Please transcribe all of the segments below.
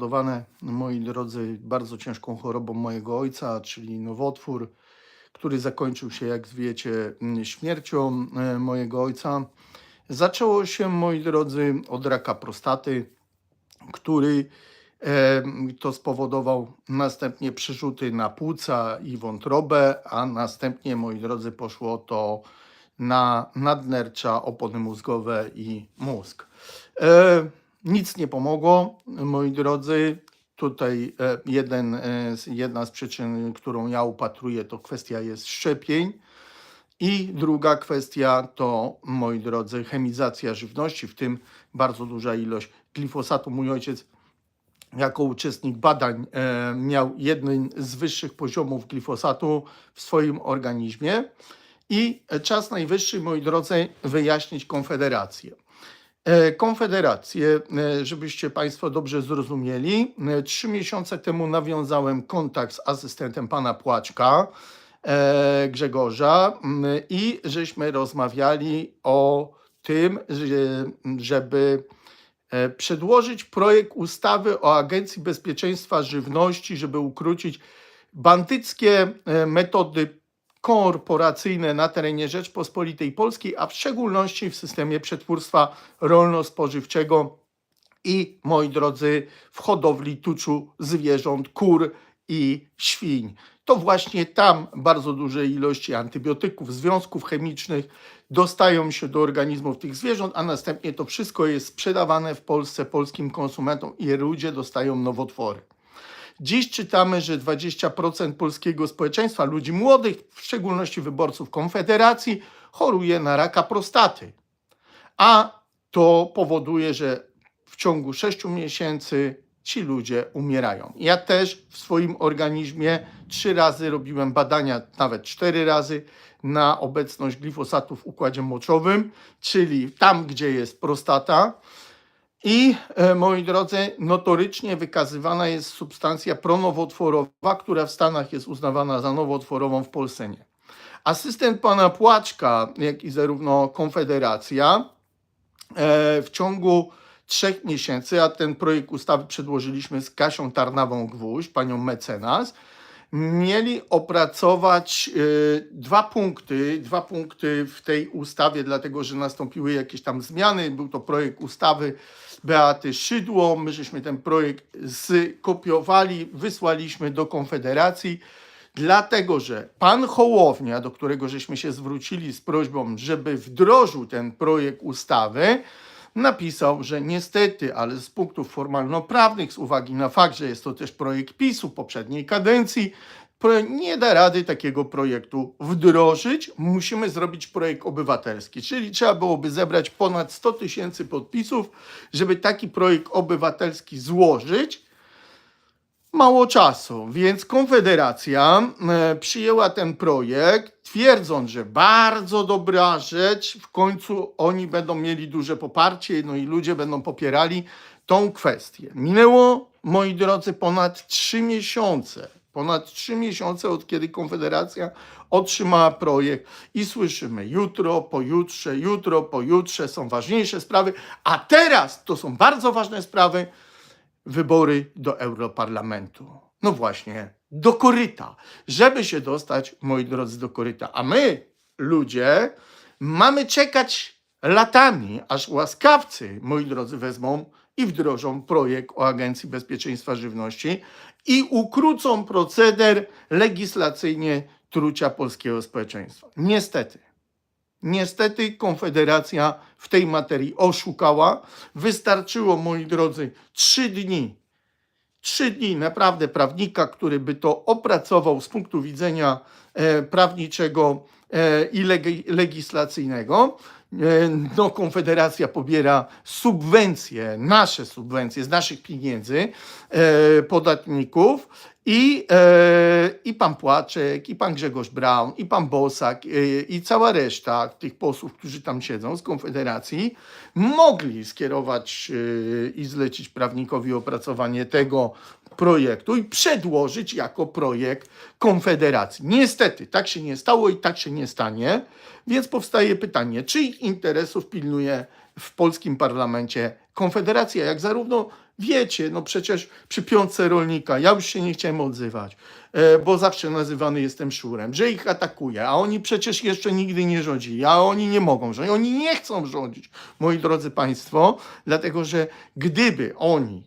spowodowane, moi drodzy, bardzo ciężką chorobą mojego ojca, czyli nowotwór, który zakończył się, jak wiecie, śmiercią e, mojego ojca. Zaczęło się, moi drodzy, od raka prostaty, który e, to spowodował następnie przerzuty na płuca i wątrobę, a następnie, moi drodzy, poszło to na nadnercza, opony mózgowe i mózg. Nic nie pomogło, moi drodzy. Tutaj e, jeden, e, jedna z przyczyn, którą ja upatruję, to kwestia jest szczepień. I druga kwestia to, moi drodzy, chemizacja żywności, w tym bardzo duża ilość glifosatu. Mój ojciec jako uczestnik badań e, miał jeden z wyższych poziomów glifosatu w swoim organizmie. I czas najwyższy, moi drodzy, wyjaśnić Konfederację. E, Konfederację, e, żebyście Państwo dobrze zrozumieli, e, trzy miesiące temu nawiązałem kontakt z asystentem pana Płaczka, Grzegorza, m, i żeśmy rozmawiali o tym, że- żeby przedłożyć projekt ustawy o Agencji Bezpieczeństwa Żywności, żeby ukrócić bandyckie metody korporacyjne na terenie Rzeczpospolitej Polskiej, a w szczególności w systemie przetwórstwa rolno-spożywczego i, moi drodzy, w hodowli tuczu zwierząt, kur i świń. To właśnie tam bardzo duże ilości antybiotyków, związków chemicznych dostają się do organizmów tych zwierząt, a następnie to wszystko jest sprzedawane w Polsce polskim konsumentom i ludzie dostają nowotwory. Dziś czytamy, że 20% polskiego społeczeństwa, ludzi młodych, w szczególności wyborców Konfederacji, choruje na raka prostaty. A to powoduje, że w ciągu 6 miesięcy ci ludzie umierają. Ja też w swoim organizmie trzy razy robiłem badania, nawet cztery razy, na obecność glifosatu w układzie moczowym, czyli tam, gdzie jest prostata. I e, moi drodzy, notorycznie wykazywana jest substancja pronowotworowa, która w Stanach jest uznawana za nowotworową, w Polsce nie. Asystent pana Płaczka, jak i zarówno Konfederacja e, w ciągu trzech miesięcy, a ten projekt ustawy przedłożyliśmy z Kasią Tarnawą-Gwóźdź, panią mecenas, mieli opracować e, dwa punkty, dwa punkty w tej ustawie, dlatego że nastąpiły jakieś tam zmiany. Był to projekt ustawy Beaty Szydło. My żeśmy ten projekt skopiowali, wysłaliśmy do Konfederacji, dlatego że pan Hołownia, do którego żeśmy się zwrócili z prośbą, żeby wdrożył ten projekt ustawy, napisał, że niestety, ale z punktów formalno-prawnych, z uwagi na fakt, że jest to też projekt PiSu poprzedniej kadencji, nie da rady takiego projektu wdrożyć. Musimy zrobić projekt obywatelski, czyli trzeba byłoby zebrać ponad 100 tysięcy podpisów, żeby taki projekt obywatelski złożyć. Mało czasu, więc Konfederacja e, przyjęła ten projekt, twierdząc, że bardzo dobra rzecz, w końcu oni będą mieli duże poparcie, no i ludzie będą popierali tą kwestię. Minęło, moi drodzy, ponad trzy miesiące. Ponad trzy miesiące od kiedy Konfederacja otrzymała projekt i słyszymy jutro, pojutrze, jutro, pojutrze są ważniejsze sprawy, a teraz to są bardzo ważne sprawy wybory do Europarlamentu. No właśnie, do koryta. Żeby się dostać, moi drodzy, do koryta. A my, ludzie, mamy czekać latami, aż łaskawcy, moi drodzy, wezmą i wdrożą projekt o Agencji Bezpieczeństwa Żywności i ukrócą proceder legislacyjnie trucia polskiego społeczeństwa. Niestety. Niestety Konfederacja w tej materii oszukała. Wystarczyło, moi drodzy, trzy dni. Trzy dni naprawdę prawnika, który by to opracował z punktu widzenia e, prawniczego e, i legi- legislacyjnego. E, no, Konfederacja pobiera subwencje, nasze subwencje z naszych pieniędzy e, podatników i, e, i pan Płaczek, i pan Grzegorz Braun, i pan Bosak, e, i cała reszta tych posłów, którzy tam siedzą z Konfederacji, mogli skierować e, i zlecić prawnikowi opracowanie tego projektu i przedłożyć jako projekt Konfederacji. Niestety, tak się nie stało i tak się nie stanie, więc powstaje pytanie, czyich interesów pilnuje w polskim parlamencie Konfederacja, jak zarówno Wiecie, no przecież przy piątce rolnika, ja już się nie chciałem odzywać, e, bo zawsze nazywany jestem szurem, że ich atakuje, a oni przecież jeszcze nigdy nie rządzili, a oni nie mogą rządzić, oni nie chcą rządzić, moi drodzy Państwo, dlatego że gdyby oni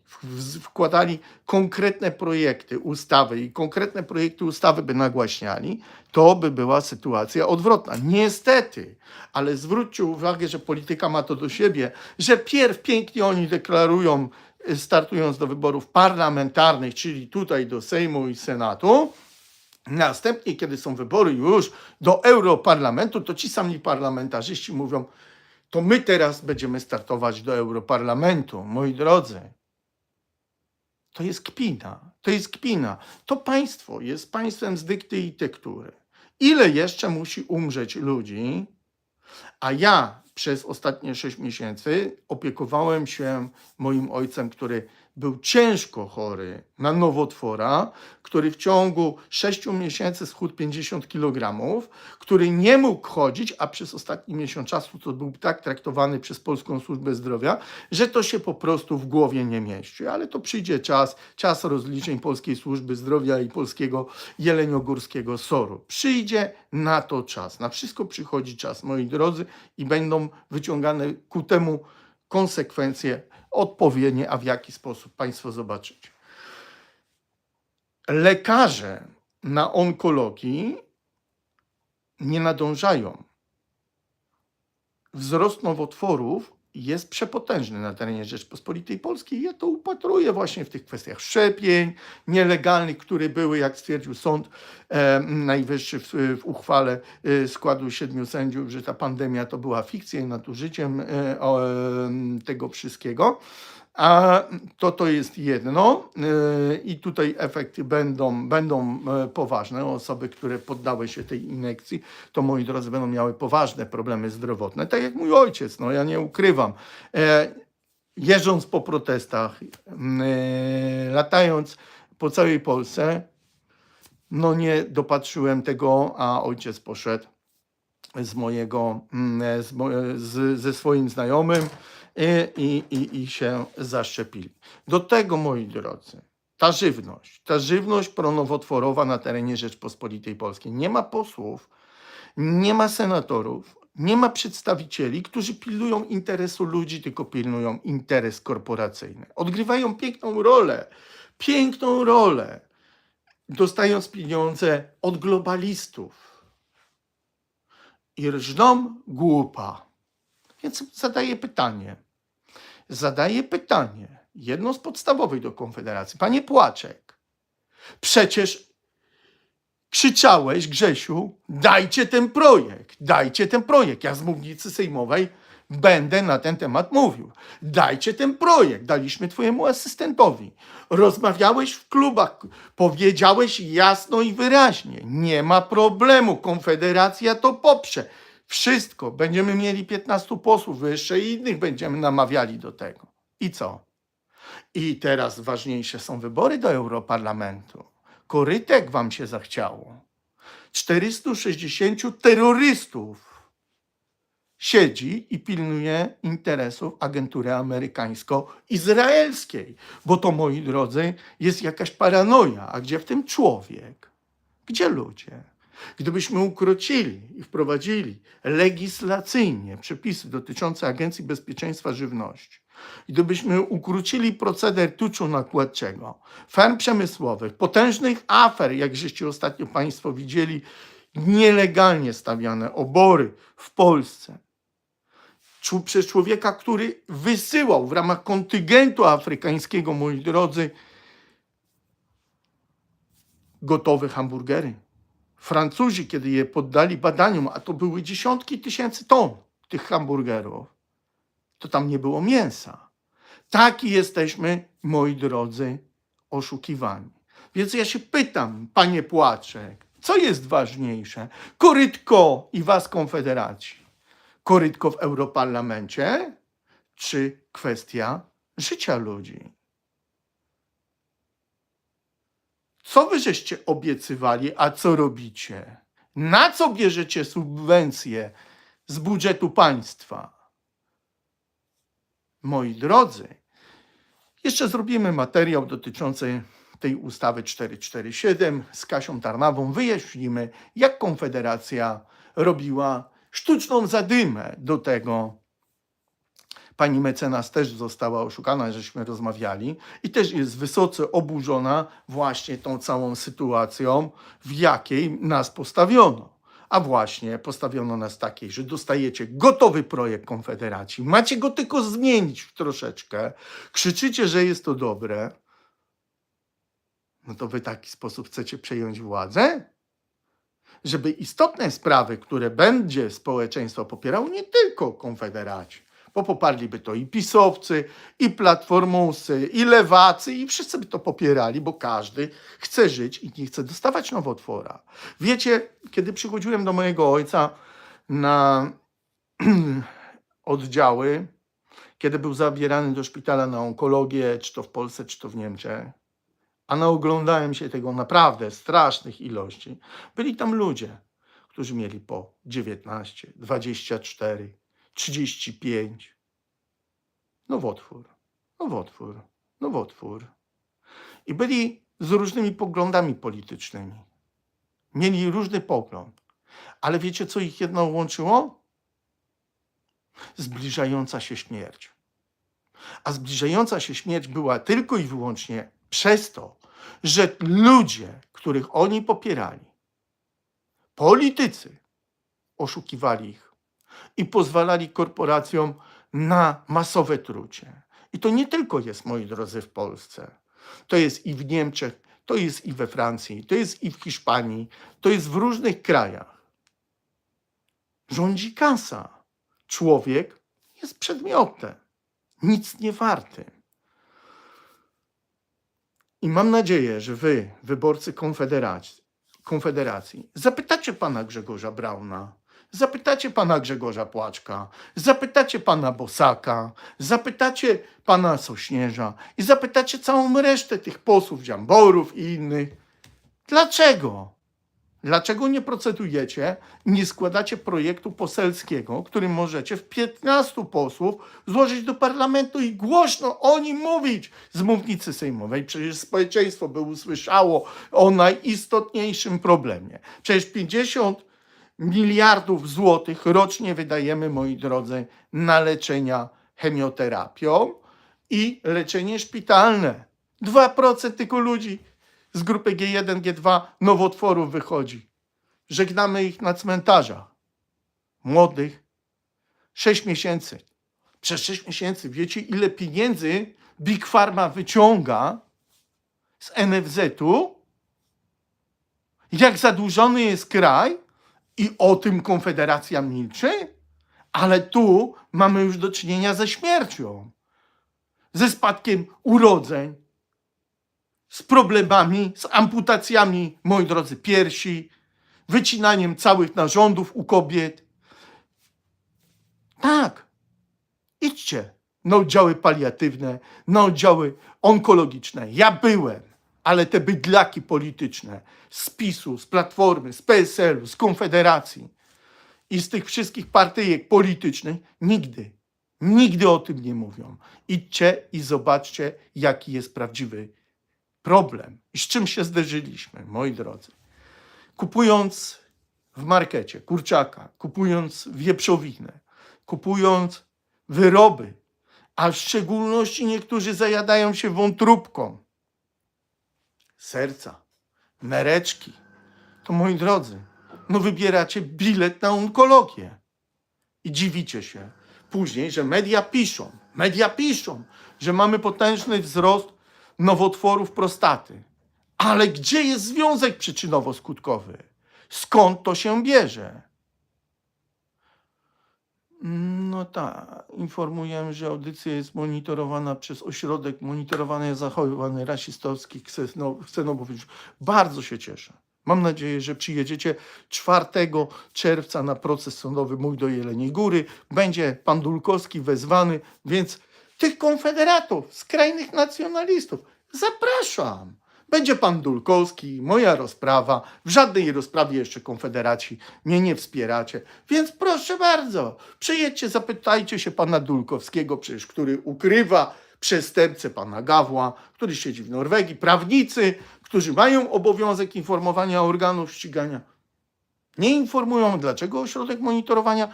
wkładali konkretne projekty, ustawy i konkretne projekty ustawy by nagłaśniali, to by była sytuacja odwrotna. Niestety, ale zwróćcie uwagę, że polityka ma to do siebie, że pierw pięknie oni deklarują, startując do wyborów parlamentarnych, czyli tutaj do Sejmu i Senatu, Następnie, kiedy są wybory już do Europarlamentu, to ci sami parlamentarzyści mówią, to my teraz będziemy startować do Europarlamentu. Moi drodzy, to jest kpina. To jest kpina. To państwo jest państwem z dykty i tektury. Ile jeszcze musi umrzeć ludzi, a ja przez ostatnie 6 miesięcy opiekowałem się moim ojcem, który był ciężko chory na nowotwora, który w ciągu 6 miesięcy schudł 50 kg, który nie mógł chodzić, a przez ostatni miesiąc czasu to był tak traktowany przez Polską Służbę Zdrowia, że to się po prostu w głowie nie mieści. Ale to przyjdzie czas, czas rozliczeń Polskiej Służby Zdrowia i Polskiego Jeleniogórskiego SOR-u. Przyjdzie na to czas. Na wszystko przychodzi czas, moi drodzy, i będą wyciągane ku temu konsekwencje odpowiednie, a w jaki sposób Państwo zobaczycie. Lekarze na onkologii nie nadążają. Wzrost nowotworów jest przepotężny na terenie Rzeczpospolitej Polskiej. Ja to upatruję właśnie w tych kwestiach szczepień nielegalnych, które były, jak stwierdził Sąd e, Najwyższy w, w uchwale e, składu siedmiu sędziów, że ta pandemia to była fikcja i nadużyciem e, o, e, tego wszystkiego. A to to jest jedno e, i tutaj efekty będą, będą e, poważne. Osoby, które poddały się tej injekcji, to moi drodzy będą miały poważne problemy zdrowotne. Tak jak mój ojciec, no ja nie ukrywam. E, Jeżdżąc po protestach, latając po całej Polsce, no nie dopatrzyłem tego, a ojciec poszedł z mojego, z, mo- z, ze swoim znajomym i, i, i, i się zaszczepili. Do tego, moi drodzy, ta żywność, ta żywność pronowotworowa na terenie Rzeczpospolitej Polskiej. Nie ma posłów, nie ma senatorów, nie ma przedstawicieli, którzy pilnują interesu ludzi, tylko pilnują interes korporacyjny. Odgrywają piękną rolę, piękną rolę, dostając pieniądze od globalistów i rżną głupa. Więc zadaję pytanie. Zadaję pytanie, jedno z podstawowych do Konfederacji. Panie Płaczek, przecież krzyczałeś, Grzesiu, dajcie ten projekt, dajcie ten projekt. Ja z mównicy sejmowej będę na ten temat mówił. Dajcie ten projekt, daliśmy twojemu asystentowi. Rozmawiałeś w klubach, powiedziałeś jasno i wyraźnie, nie ma problemu, Konfederacja to poprze. Wszystko, będziemy mieli 15 posłów, jeszcze innych będziemy namawiali do tego. I co? I teraz ważniejsze są wybory do Europarlamentu. Korytek wam się zachciało. 460 terrorystów siedzi i pilnuje interesów agentury amerykańsko-izraelskiej. Bo to, moi drodzy, jest jakaś paranoja. A gdzie w tym człowiek? Gdzie ludzie? Gdybyśmy ukrócili i wprowadzili legislacyjnie przepisy dotyczące Agencji Bezpieczeństwa Żywności, gdybyśmy ukrócili proceder tuczu nakładczego, ferm przemysłowych, potężnych afer, jak żeście ostatnio Państwo widzieli, nielegalnie stawiane obory w Polsce, przez człowieka, który wysyłał w ramach kontyngentu afrykańskiego, moi drodzy, gotowe hamburgery. Francuzi, kiedy je poddali badaniom, a to były dziesiątki tysięcy ton tych hamburgerów, to tam nie było mięsa. Taki jesteśmy, moi drodzy, oszukiwani. Więc ja się pytam, panie Płaczek, co jest ważniejsze? Korytko i was, Konfederaci. Korytko w Europarlamencie, czy kwestia życia ludzi? Co wy żeście obiecywali, a co robicie? Na co bierzecie subwencje z budżetu państwa? Moi drodzy, Jeszcze zrobimy materiał dotyczący tej ustawy 447 z Kasią Tarnawą. Wyjaśnimy, jak Konfederacja robiła sztuczną zadymę do tego. Pani mecenas też została oszukana, żeśmy rozmawiali i też jest wysoce oburzona właśnie tą całą sytuacją, w jakiej nas postawiono. A właśnie postawiono nas takiej, że dostajecie gotowy projekt Konfederacji, macie go tylko zmienić troszeczkę, krzyczycie, że jest to dobre, no to wy w taki sposób chcecie przejąć władzę? Żeby istotne sprawy, które będzie społeczeństwo popierało, nie tylko Konfederaci, bo poparliby to i pisowcy, i platformusy, i lewacy, i wszyscy by to popierali, bo każdy chce żyć i nie chce dostawać nowotwora. Wiecie, kiedy przychodziłem do mojego ojca na oddziały, kiedy był zabierany do szpitala na onkologię, czy to w Polsce, czy to w Niemczech, a naoglądałem się tego naprawdę strasznych ilości, byli tam ludzie, którzy mieli po 19, 24, 35. Nowotwór, nowotwór, nowotwór. I byli z różnymi poglądami politycznymi. Mieli różny pogląd. Ale wiecie, co ich jedno łączyło? Zbliżająca się śmierć. A zbliżająca się śmierć była tylko i wyłącznie przez to, że ludzie, których oni popierali, politycy, oszukiwali ich i pozwalali korporacjom na masowe trucie. I to nie tylko jest, moi drodzy, w Polsce. To jest i w Niemczech, to jest i we Francji, to jest i w Hiszpanii, to jest w różnych krajach. Rządzi kasa. Człowiek jest przedmiotem, nic nie wartym. I mam nadzieję, że wy, wyborcy Konfederacji, Konfederacji, zapytacie pana Grzegorza Brauna, zapytacie pana Grzegorza Płaczka, zapytacie pana Bosaka, zapytacie pana Sośnierza i zapytacie całą resztę tych posłów, dziamborów i innych, dlaczego? Dlaczego nie procedujecie nie składacie projektu poselskiego, którym możecie w 15 posłów złożyć do parlamentu i głośno o nim mówić z mównicy sejmowej? Przecież społeczeństwo by usłyszało o najistotniejszym problemie. Przecież 50 miliardów złotych rocznie wydajemy, moi drodzy, na leczenia chemioterapią i leczenie szpitalne. 2% tylko ludzi z grupy G1, G2 nowotworów wychodzi. Żegnamy ich na cmentarzach. Młodych. 6 miesięcy. Przez 6 miesięcy wiecie, ile pieniędzy Big Pharma wyciąga z NFZ-u? Jak zadłużony jest kraj i o tym Konfederacja milczy? Ale tu mamy już do czynienia ze śmiercią, ze spadkiem urodzeń, z problemami, z amputacjami, moi drodzy, piersi, wycinaniem całych narządów u kobiet. Tak, idźcie na oddziały paliatywne, na oddziały onkologiczne. Ja byłem, ale te bydlaki polityczne z PiSu, z Platformy, z PSL-u, z Konfederacji i z tych wszystkich partyjek politycznych nigdy, nigdy o tym nie mówią. Idźcie i zobaczcie, jaki jest prawdziwy problem i z czym się zderzyliśmy, moi drodzy. Kupując w markecie kurczaka, kupując wieprzowinę, kupując wyroby, a w szczególności niektórzy zajadają się wątróbką serca, nereczki, to moi drodzy, no wybieracie bilet na onkologię i dziwicie się później, że media piszą, media piszą, że mamy potężny wzrost nowotworów prostaty. Ale gdzie jest związek przyczynowo-skutkowy? Skąd to się bierze? No tak, informuję, że audycja jest monitorowana przez Ośrodek Monitorowania Zachowań Rasistowskich Kseno- Ksenobowicz. Bardzo się cieszę. Mam nadzieję, że przyjedziecie 4 czerwca na proces sądowy mój do Jeleniej Góry. Będzie pan Dulkowski wezwany, więc tych konfederatów, skrajnych nacjonalistów, zapraszam. Będzie pan Dulkowski, moja rozprawa. W żadnej rozprawie jeszcze konfederaci mnie nie wspieracie. Więc proszę bardzo, przyjedźcie, zapytajcie się pana Dulkowskiego, przecież który ukrywa przestępcę pana Gawła, który siedzi w Norwegii, prawnicy, którzy mają obowiązek informowania organów ścigania. Nie informują, dlaczego ośrodek monitorowania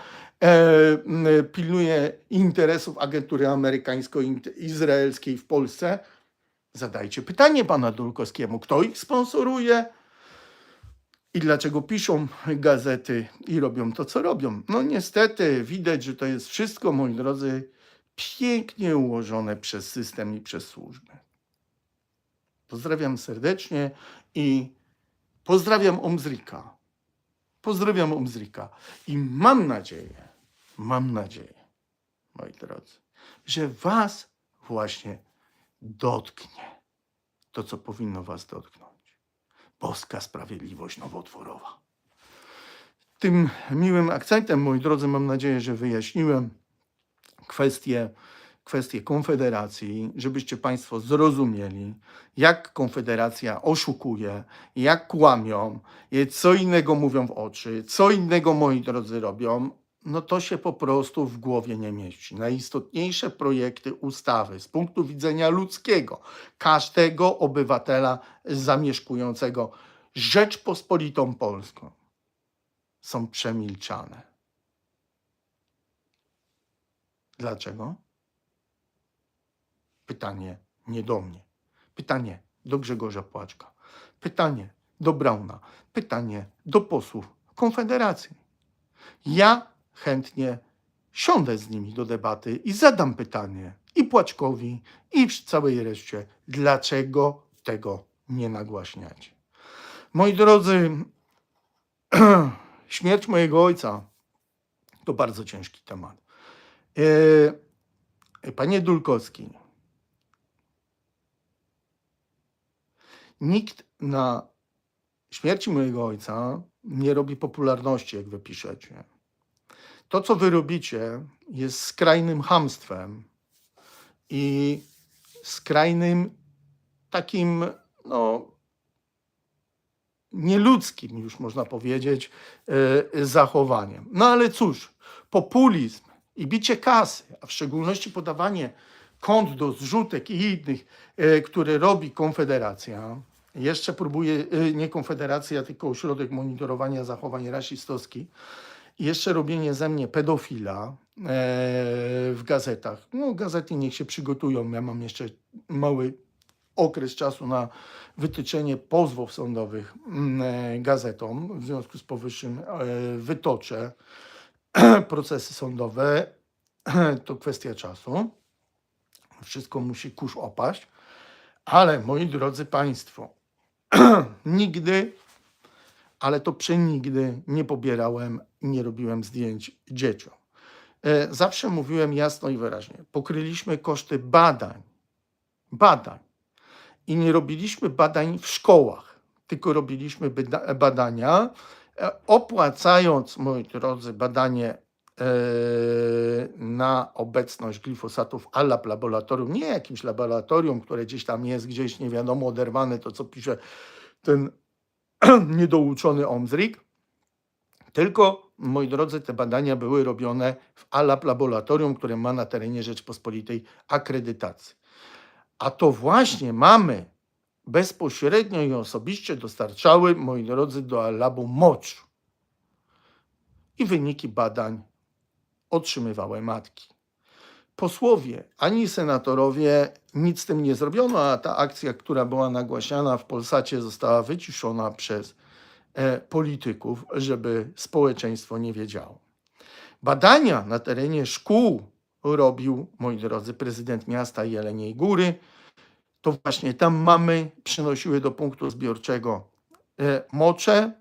e, pilnuje interesów agentury amerykańsko-izraelskiej w Polsce. Zadajcie pytanie pana Dulkowskiemu, kto ich sponsoruje i dlaczego piszą gazety i robią to, co robią. No niestety widać, że to jest wszystko, moi drodzy, pięknie ułożone przez system i przez służby. Pozdrawiam serdecznie i pozdrawiam Omzrika. Pozdrawiam Omzrika i mam nadzieję, mam nadzieję, moi drodzy, że was właśnie dotknie to, co powinno was dotknąć. Boska sprawiedliwość nowotworowa. Tym miłym akcentem, moi drodzy, mam nadzieję, że wyjaśniłem kwestię, kwestię Konfederacji, żebyście Państwo zrozumieli, jak Konfederacja oszukuje, jak kłamią, co innego mówią w oczy, co innego, moi drodzy, robią. No to się po prostu w głowie nie mieści. Najistotniejsze projekty ustawy z punktu widzenia ludzkiego, każdego obywatela zamieszkującego Rzeczpospolitą Polską są przemilczane. Dlaczego? Pytanie nie do mnie. Pytanie do Grzegorza Płaczka. Pytanie do Brauna. Pytanie do posłów Konfederacji. Ja chętnie siądę z nimi do debaty i zadam pytanie i Płaczkowi, i całej reszcie, dlaczego tego nie nagłaśniacie. Moi drodzy, śmierć mojego ojca to bardzo ciężki temat. E, Panie Dulkowski, nikt na śmierci mojego ojca nie robi popularności, jak wy piszecie. To, co wy robicie, jest skrajnym hamstwem i skrajnym takim, no, nieludzkim, już można powiedzieć, e, zachowaniem. No ale cóż, populizm i bicie kasy, a w szczególności podawanie kont do zrzutek i innych, e, które robi Konfederacja, jeszcze próbuje, e, nie Konfederacja, tylko Ośrodek Monitorowania Zachowań Rasistowskich, jeszcze robienie ze mnie pedofila e, w gazetach. No, gazety niech się przygotują. Ja mam jeszcze mały okres czasu na wytyczenie pozwów sądowych mm, e, gazetom. W związku z powyższym e, wytoczę procesy sądowe. To kwestia czasu. Wszystko musi kurz opaść. Ale moi drodzy Państwo, nigdy, ale to przenigdy nie pobierałem i nie robiłem zdjęć dzieciom. E, Zawsze mówiłem jasno i wyraźnie. Pokryliśmy koszty badań. Badań. I nie robiliśmy badań w szkołach, tylko robiliśmy badania, e, opłacając, moi drodzy, badanie e, na obecność glifosatów ALAP laboratorium, nie jakimś laboratorium, które gdzieś tam jest, gdzieś nie wiadomo, oderwane, to co pisze ten niedouczony Omzrik, tylko, moi drodzy, te badania były robione w ALAP laboratorium, które ma na terenie Rzeczpospolitej akredytację. A to właśnie mamy bezpośrednio i osobiście dostarczały, moi drodzy, do ALABu mocz. I wyniki badań otrzymywały matki. Posłowie ani senatorowie nic z tym nie zrobiono, a ta akcja, która była nagłaśniana w Polsacie, została wyciszona przez e, polityków, żeby społeczeństwo nie wiedziało. Badania na terenie szkół robił, moi drodzy, prezydent miasta Jeleniej Góry. To właśnie tam mamy przynosiły do punktu zbiorczego e, mocze.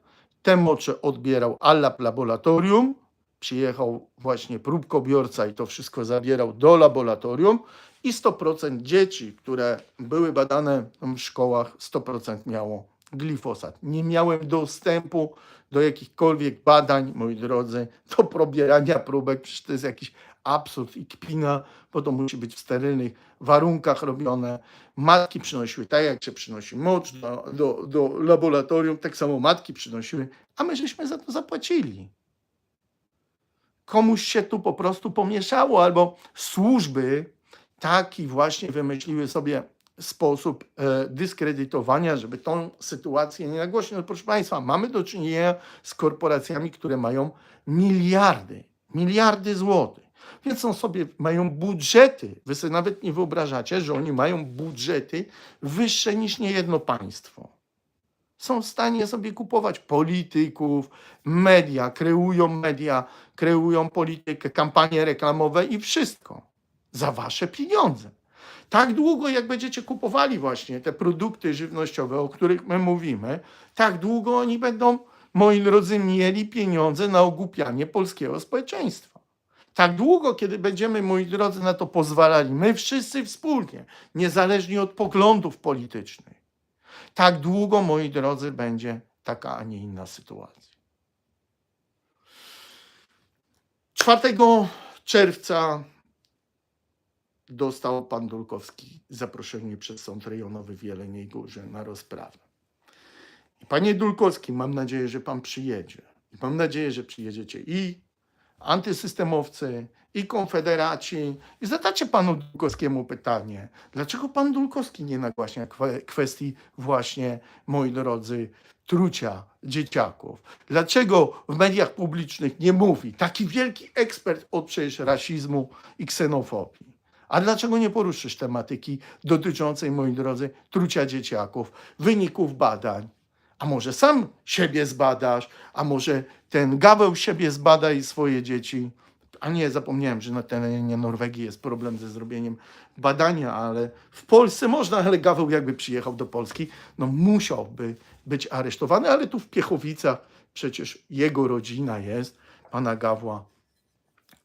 Te mocze odbierał Allap Laboratorium. Przyjechał właśnie próbkobiorca i to wszystko zabierał do laboratorium. I 100% dzieci, które były badane w szkołach, 100% miało glifosat. Nie miałem dostępu do jakichkolwiek badań, moi drodzy, do probierania próbek. Przecież to jest jakiś absurd i kpina, bo to musi być w sterylnych warunkach robione. Matki przynosiły, tak jak się przynosi mocz do, do, do laboratorium, tak samo matki przynosiły, a my żeśmy za to zapłacili. Komuś się tu po prostu pomieszało, albo służby taki właśnie wymyśliły sobie sposób e, dyskredytowania, żeby tą sytuację nie nagłośnić. No, proszę Państwa, mamy do czynienia z korporacjami, które mają miliardy, miliardy złotych. Więc są sobie, mają budżety. Wy sobie nawet nie wyobrażacie, że oni mają budżety wyższe niż niejedno państwo. Są w stanie sobie kupować polityków, media, kreują media, kreują politykę, kampanie reklamowe i wszystko za wasze pieniądze. Tak długo, jak będziecie kupowali właśnie te produkty żywnościowe, o których my mówimy, tak długo oni będą, moi drodzy, mieli pieniądze na ogłupianie polskiego społeczeństwa. Tak długo, kiedy będziemy, moi drodzy, na to pozwalali, my wszyscy wspólnie, niezależnie od poglądów politycznych, tak długo, moi drodzy, będzie taka, a nie inna sytuacja. 4 czerwca dostał pan Dulkowski zaproszenie przez Sąd Rejonowy w Jeleniej Górze na rozprawę. Panie Dulkowski, mam nadzieję, że pan przyjedzie. Mam nadzieję, że przyjedziecie i antysystemowcy, i konfederaci. I zadacie panu Dulkowskiemu pytanie, dlaczego pan Dulkowski nie nagłaśnia kwe- kwestii właśnie, moi drodzy, trucia dzieciaków? Dlaczego w mediach publicznych nie mówi taki wielki ekspert od przecież rasizmu i ksenofobii? A dlaczego nie poruszysz tematyki dotyczącej, moi drodzy, trucia dzieciaków, wyników badań? A może sam siebie zbadasz, a może ten Gaweł siebie zbada i swoje dzieci? A nie, zapomniałem, że na terenie Norwegii jest problem ze zrobieniem badania, ale w Polsce można, ale Gaweł jakby przyjechał do Polski, no musiałby być aresztowany, ale tu w Piechowicach przecież jego rodzina jest, pana Gawła.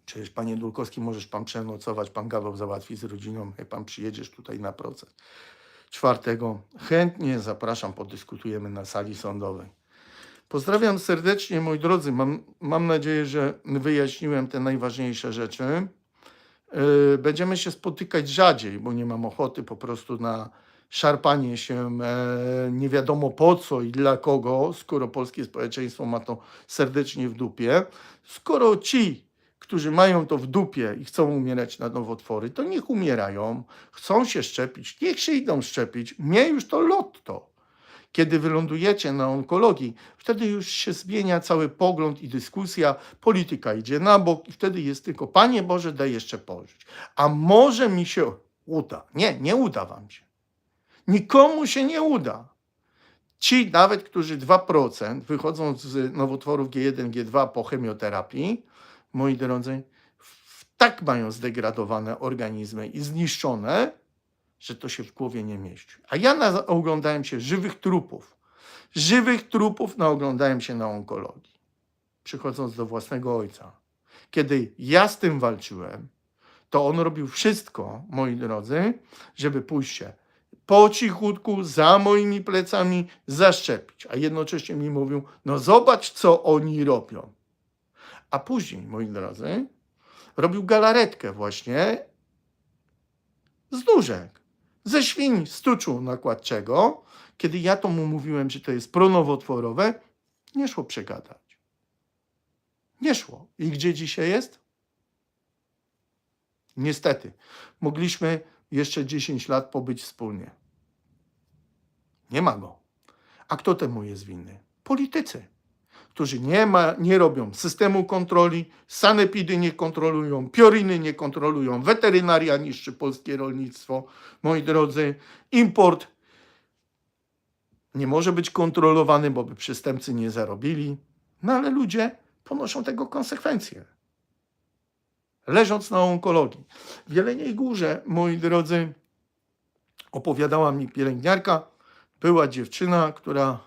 Przecież panie Dulkowski, możesz pan przenocować, pan Gaweł załatwi z rodziną, jak pan przyjedziesz tutaj na proces. Czwartego chętnie zapraszam, podyskutujemy na sali sądowej. Pozdrawiam serdecznie, moi drodzy. Mam, mam nadzieję, że wyjaśniłem te najważniejsze rzeczy. Yy, Będziemy się spotykać rzadziej, bo nie mam ochoty po prostu na szarpanie się e, nie wiadomo po co i dla kogo, skoro polskie społeczeństwo ma to serdecznie w dupie. Skoro ci, którzy mają to w dupie i chcą umierać na nowotwory, to niech umierają, chcą się szczepić, niech się idą szczepić. Mnie już to lotto kiedy wylądujecie na onkologii, wtedy już się zmienia cały pogląd i dyskusja, polityka idzie na bok i wtedy jest tylko, Panie Boże, daj jeszcze pożyć. A może mi się uda. Nie, nie uda wam się. Nikomu się nie uda. Ci nawet, którzy 2% wychodzą z nowotworów G1, G2 po chemioterapii, moi drodzy, tak mają zdegradowane organizmy i zniszczone, że to się w głowie nie mieści. A ja na, oglądałem się żywych trupów. Żywych trupów naoglądałem się na onkologii. Przychodząc do własnego ojca. Kiedy ja z tym walczyłem, to on robił wszystko, moi drodzy, żeby pójść się po cichutku, za moimi plecami zaszczepić. A jednocześnie mi mówił, no zobacz, co oni robią. A później, moi drodzy, robił galaretkę właśnie z nóżek, ze świń z tuczu nakładczego. Kiedy ja to mu mówiłem, że to jest pronowotworowe, nie szło przegadać. Nie szło. I gdzie dzisiaj jest? Niestety, mogliśmy jeszcze 10 lat pobyć wspólnie. Nie ma go. A kto temu jest winny? Politycy, którzy nie, ma, nie robią systemu kontroli, sanepidy nie kontrolują, pioriny nie kontrolują, weterynaria niszczy polskie rolnictwo. Moi drodzy, import nie może być kontrolowany, bo by przestępcy nie zarobili. No ale ludzie ponoszą tego konsekwencje. Leżąc na onkologii. W Jeleniej Górze, moi drodzy, opowiadała mi pielęgniarka, była dziewczyna, która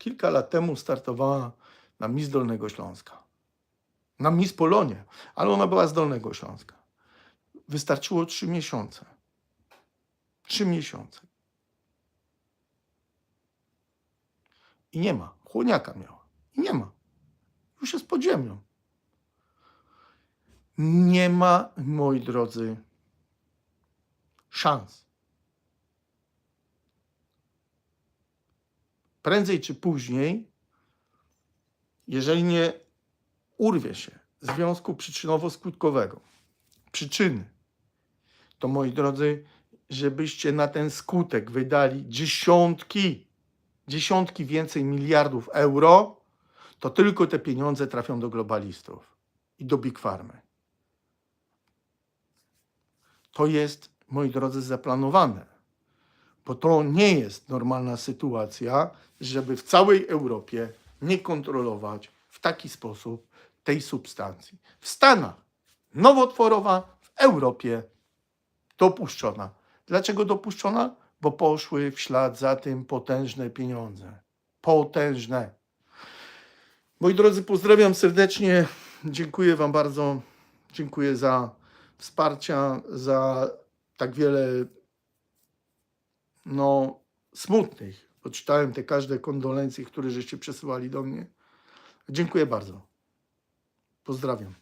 kilka lat temu startowała na Miss Dolnego Śląska. Na Miss Polonie, ale ona była z Dolnego Śląska. Wystarczyło trzy miesiące. Trzy miesiące. I nie ma. Chłoniaka miała. I nie ma. Już jest pod ziemią. Nie ma, moi drodzy, szans. Prędzej czy później, jeżeli nie urwie się związku przyczynowo-skutkowego, przyczyny, to moi drodzy, żebyście na ten skutek wydali dziesiątki, dziesiątki więcej miliardów euro, to tylko te pieniądze trafią do globalistów i do Big Farmy. To jest, moi drodzy, zaplanowane, bo to nie jest normalna sytuacja, żeby w całej Europie nie kontrolować w taki sposób tej substancji. W Stanach nowotworowa, w Europie dopuszczona. Dlaczego dopuszczona? Bo poszły w ślad za tym potężne pieniądze. Potężne. Moi drodzy, pozdrawiam serdecznie. Dziękuję Wam bardzo. Dziękuję za wsparcia, za tak wiele no, smutnych. Bo czytałem te każde kondolencje, które żeście przesyłali do mnie. Dziękuję bardzo. Pozdrawiam.